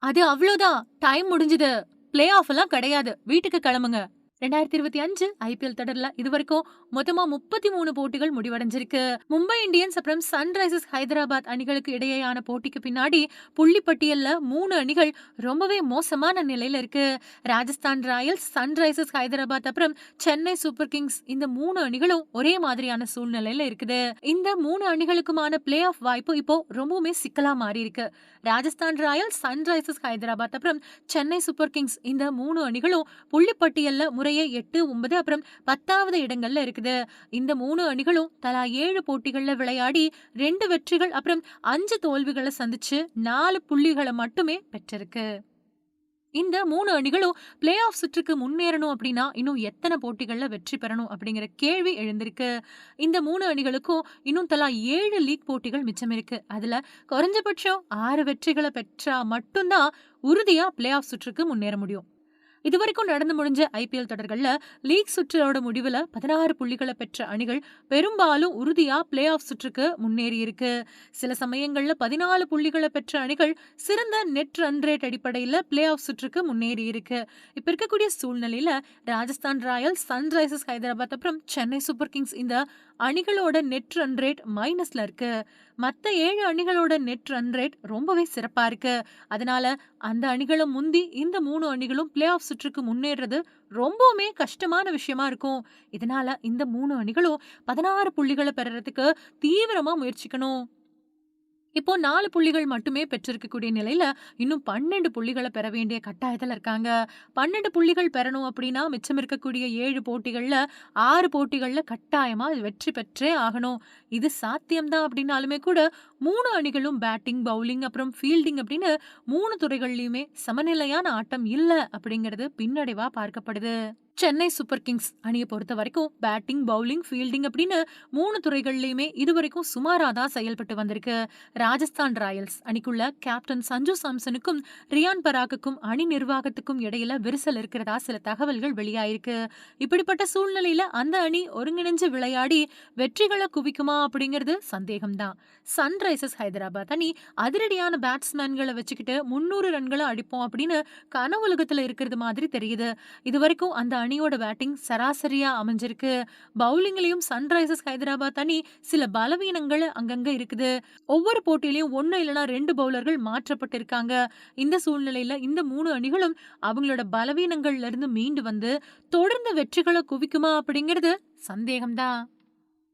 அது அவ்வளவுதான் டைம் முடிஞ்சது. பிளே ஆஃப் எல்லாம் கிடையாது. வீட்டுக்கு கிளம்புங்க. ரெண்டாயிரத்தி இருபத்தி அஞ்சு ஐபிஎல் தொடர்ல இதுவரைக்கும் மொத்தமா முப்பத்தி மூணு போட்டிகள் முடிவடைஞ்சிருக்கு. மும்பை இந்தியன்ஸ் அப்புறம் சன்ரைசர்ஸ் ஹைதராபாத் அணிகளுக்கு இடையேயான போட்டிக்கு பின்னாடி புள்ளிப்பட்டியல்ல மூணு அணிகள் ரொம்பவே மோசமான நிலையில இருக்கு. ராஜஸ்தான் ராயல்ஸ் சன்ரைசர்ஸ் ஹைதராபாத் அப்புறம் சென்னை சூப்பர் கிங்ஸ் இந்த மூணு அணிகளும் ஒரே மாதிரியான சூழ்நிலையில இருக்குது. இந்த மூணு அணிகளுக்குமான பிளே ஆஃப் வாய்ப்பு இப்போ ரொம்பவுமே சிக்கலா மாறி இருக்கு ராஜஸ்தான் ராயல்ஸ் சன்ரைசர்ஸ் ஹைதராபாத் அப்புறம் சென்னை சூப்பர் கிங்ஸ் இந்த மூணு அணிகளும் புள்ளிப்பட்டியல்ல முறை முறையே எட்டு ஒன்பது அப்புறம் பத்தாவது இடங்கள்ல இருக்குது. இந்த மூணு அணிகளும் தலா ஏழு போட்டிகள்ல விளையாடி ரெண்டு வெற்றிகள் அப்புறம் அஞ்சு தோல்விகளை சந்திச்சு நாலு புள்ளிகளை மட்டுமே பெற்றிருக்கு. இந்த மூணு அணிகளும் பிளே ஆஃப் சுற்றுக்கு முன்னேறணும் அப்படின்னா இன்னும் எத்தனை போட்டிகள்ல வெற்றி பெறணும் அப்படிங்கிற கேள்வி எழுந்திருக்கு. இந்த மூணு அணிகளுக்கும் இன்னும் தலா ஏழு லீக் போட்டிகள் மிச்சம் இருக்கு. அதுல குறைஞ்சபட்சம் ஆறு வெற்றிகளை பெற்றா மட்டும்தான் உறுதியா பிளே ஆஃப் சுற்றுக்கு முன்னேற முடியும். இதுவரைக்கும் நடந்து முடிஞ்ச ஐபிஎல் தொடர்கள்ல லீக் சுற்றோட முடிவுல பதினாறு புள்ளிகளை பெற்ற அணிகள் பெரும்பாலும் உறுதியா பிளே ஆஃப் சுற்றுக்கு முன்னேறி இருக்கு. சில சமயங்கள்ல பதினாலு புள்ளிகளை பெற்ற அணிகள் சிறந்த நெட் ரன் ரேட் அடிப்படையில பிளே ஆஃப் சுற்றுக்கு முன்னேறி இருக்கு. இப்ப இருக்கக்கூடிய சூழ்நிலையில ராஜஸ்தான் ராயல்ஸ் சன்ரைசர்ஸ் ஹைதராபாத் அப்புறம் சென்னை சூப்பர் கிங்ஸ் இந்த அணிகளோட நெட் ரன் ரேட் மைனஸ்ல இருக்கு. மற்ற ஏழு அணிகளோட நெட் ரன் ரேட் ரொம்பவே சிறப்பா இருக்கு. அதனால அந்த அணிகளும் முந்தி இந்த மூணு அணிகளும் பிளே ஆஃப் சுற்றுக்கு முன்னேறது ரொம்பவுமே கஷ்டமான விஷயமா இருக்கும். இதனால இந்த மூணு அணிகளும் பதினாறு புள்ளிகளை பெறறதுக்கு தீவிரமா முயற்சிக்கணும். இப்போ நாலு புள்ளிகள் மட்டுமே பெற்றிருக்கக்கூடிய நிலையில இன்னும் பன்னெண்டு புள்ளிகளை பெற வேண்டிய கட்டாயத்தில் இருக்காங்க. பன்னெண்டு புள்ளிகள் பெறணும் அப்படின்னா மிச்சம் இருக்கக்கூடிய ஏழு போட்டிகள்ல ஆறு போட்டிகள்ல கட்டாயமா வெற்றி பெற்றே ஆகணும். இது சாத்தியம்தான் அப்படின்னாலுமே கூட மூணு அணிகளும் பேட்டிங் பவுலிங் அப்புறம் ஃபீல்டிங் அப்படின்னு மூணு துறைகள்லயுமே சமநிலையான ஆட்டம் இல்லை அப்படிங்கிறது பின்னடைவா பார்க்கப்படுது. சென்னை சூப்பர் கிங்ஸ் அணியை பொறுத்த வரைக்கும் பேட்டிங் பவுலிங் ஃபீல்டிங் அப்படின்னு மூணு துறைகள்லயுமே இதுவரைக்கும் சுமாரா தான் செயல்பட்டு வந்திருக்கு. ராஜஸ்தான் ராயல்ஸ் அணிக்குள்ள கேப்டன் சஞ்சு சாம்சனுக்கும் ரியான் பராக்குக்கும் அணி நிர்வாகத்துக்கும் இடையில விரிசல் இருக்கிறதா சில தகவல்கள் வெளியாயிருக்கு. இப்படிப்பட்ட சூழ்நிலையில அந்த அணி ஒருங்கிணைஞ்சு விளையாடி வெற்றிகளை குவிக்குமா அப்படிங்கிறது சந்தேகம்தான். சன்ரைசர்ஸ் ஹைதராபாத் அணி அதிரடியான பேட்ஸ்மேன்களை வச்சுக்கிட்டு முன்னூறு ரன்களை அடிப்போம் அப்படின்னு கனவுலகத்துல இருக்கிறது மாதிரி தெரியுது. இதுவரைக்கும் அந்த அணியோட பேட்டிங் சராசரியா அமைஞ்சிருக்கு. பவுலிங்லயும் சன்ரைசர்ஸ் ஹைதராபாத் அணி சில பலவீனங்கள் அங்கங்க இருக்குது. ஒவ்வொரு போட்டியிலையும் ஒன்று இல்லைனா ரெண்டு பவுலர்கள் மாற்றப்பட்டிருக்காங்க. இந்த சூழ்நிலையில இந்த மூணு அணிகளும் அவங்களோட பலவீனங்கள்ல இருந்து மீண்டு வந்து தொடர்ந்து வெற்றிகளை குவிக்குமா அப்படிங்கிறது சந்தேகம்தான்.